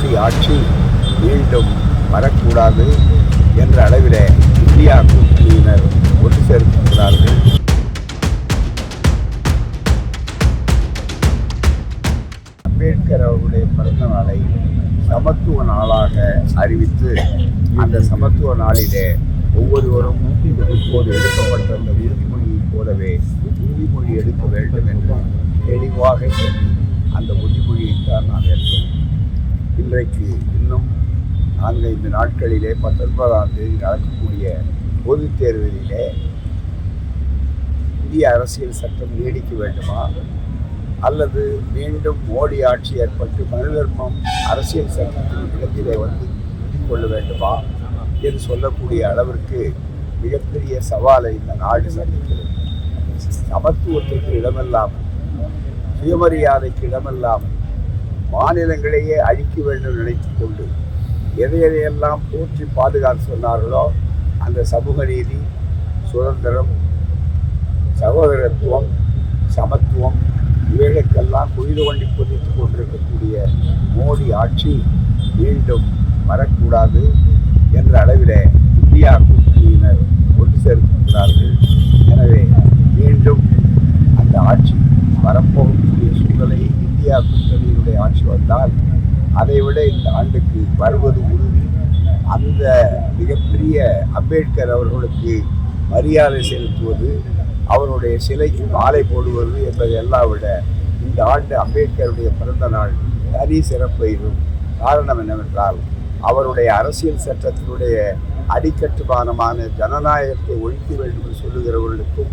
மோடி ஆட்சி மீண்டும் வரக்கூடாது என்ற அளவில் இந்தியா கூட்டணியினர் ஒன்று சேர்க்கிறார்கள் அம்பேத்கர் அவருடைய பிறந்த நாளை சமத்துவ நாளாக அறிவித்து அந்த சமத்துவ நாளிலே ஒவ்வொருவரும் இப்போது எடுக்கப்பட்ட அந்த உறுதிமொழியைப் போலவே உறுதிமொழி எடுக்க வேண்டும் என்று தெளிவாக சொல்லி அந்த உறுதிமொழியைத்தான் நாம் ஏற்றோம் இன்றைக்கு இன்னும் நான்கைந்து நாட்களிலே பத்தொன்பதாம் தேதி நடக்கக்கூடிய பொதுத் தேர்தலிலே இந்திய அரசியல் சட்டம் நீடிக்க வேண்டுமா? அல்லது மீண்டும் மோடி ஆட்சி ஏற்பட்டு மனுதர்மம் அரசியல் சட்டத்தின் இடத்திலே வந்து கொள்ள வேண்டுமா? என்று சொல்லக்கூடிய அளவிற்கு மிகப்பெரிய சவாலை இந்த நாடு சந்திக்கிறது. சமத்துவத்திற்கு இடமில்லாமல் சுயமரியாதைக்கு இடமில்லாமல் மாநிலங்களையே அழிக்க வேண்டும் நினைத்து கொண்டு எதை எதையெல்லாம் போற்றி பாதுகாத்து சொன்னார்களோ அந்த சமூக நீதி சுதந்திரம் சகோதரத்துவம் சமத்துவம் இவைகளுக்கெல்லாம் குயிது கொண்டு புதித்துக் கொண்டிருக்கக்கூடிய மோடி ஆட்சி மீண்டும் வரக்கூடாது என்ற அளவில் இந்தியா கூட்டணியினர் ஒன்று சேர்த்திருக்கிறார்கள் எனவே மீண்டும் அந்த ஆட்சி வரப்போகக்கூடிய சூழலை இந்தியா ஆட்சி வந்தால் அதைவிட இந்த ஆண்டுக்கு வருவது உறுதி. அந்த மிகப்பெரிய அம்பேத்கர் அவர்களுக்கு மரியாதை செலுத்துவது அவருடைய சிலைக்கு மாலை போடுவது என்பதை எல்லாம் விட இந்த ஆண்டு அம்பேத்கருடைய பிறந்த நாள் தனி சிறப்பையும் காரணம் என்னவென்றால் அவருடைய அரசியல் சட்டத்தினுடைய அடிக்கட்டுமானமான ஜனநாயகத்தை ஒழிக்க வேண்டும் என்று சொல்லுகிறவர்களுக்கும்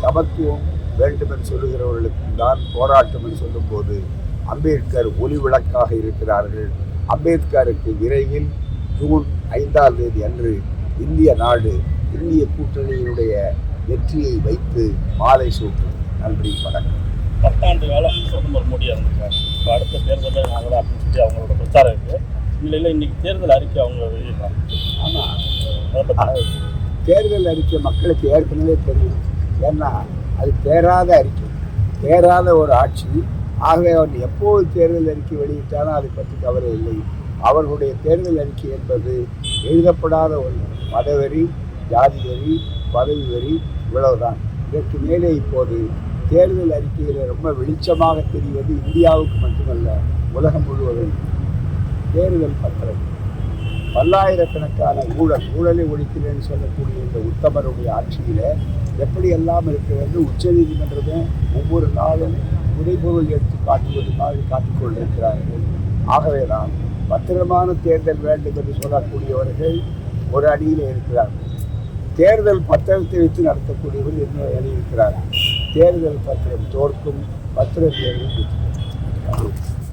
சமத்துவம் வேண்டும் என்று சொல்லுகிறவர்களுக்கும் தான் போராட்டம் என்று சொல்லும்போது அம்பேத்கர் ஒளி விளக்காக இருக்கிறார்கள். அம்பேத்கருக்கு விரைவில் ஜூன் ஐந்தாம் தேதி அன்று இந்திய நாடு இந்திய கூட்டணியினுடைய வெற்றியை வைத்து மாலை சூட்டும். நன்றி வணக்கம். பத்தாண்டு காலம் பிரதமர் மோடியாக இருந்திருக்காங்க இப்போ அடுத்த தேர்தலில் நாங்கள் அப்படின்னு சொல்லி அவங்களோட பிரச்சாரம் இருக்குது இந்நிலையில் இன்னைக்கு தேர்தல் அறிக்கை அவங்க வெளியிடலாம் ஆமாம் தேர்தல் அறிக்கை மக்களுக்கு ஏற்கனவே தெரியும். ஏன்னா அது தேராத அறிக்கை. தேராத ஒரு ஆட்சி. ஆகவே அவர் எப்போது தேர்தல் அறிக்கை வெளியிட்டாலும் அதை பற்றி கவலை இல்லை. அவர்களுடைய தேர்தல் அறிக்கை என்பது எழுதப்படாத ஒன்று. மதவெறி ஜாதி வெறி பதவி வெறி இவ்வளவுதான். இதற்கு மேலே இப்போது தேர்தல் அறிக்கையில் ரொம்ப வெளிச்சமாக தெரிவது இந்தியாவுக்கு மட்டுமல்ல உலகம் முழுவதும். தேர்தல் பத்திரம். பல்லாயிரக்கணக்கான ஊழல் ஊழலை ஒழிக்கிறேன்னு சொல்லக்கூடிய இந்த உத்தமருடைய ஆட்சியில் எப்படியெல்லாம் இருக்கிறது? உச்சநீதிமன்றமே ஒவ்வொரு நாளும் விடைபொருள் எடுத்து காட்டுவதற்காக மாதிரி காட்டிக் ஆகவே தான் பத்திரமான தேர்தல் வேண்டும் என்று சொல்லக்கூடியவர்கள் ஒரு அணியில் இருக்கிறார்கள். தேர்தல் பத்திரத்தை வைத்து நடத்தக்கூடியவர்கள் இன்னொரு அணி இருக்கிறார்கள். தேர்தல் பத்திரம் தோற்கும் பத்திர தேர்தல் வெற்றி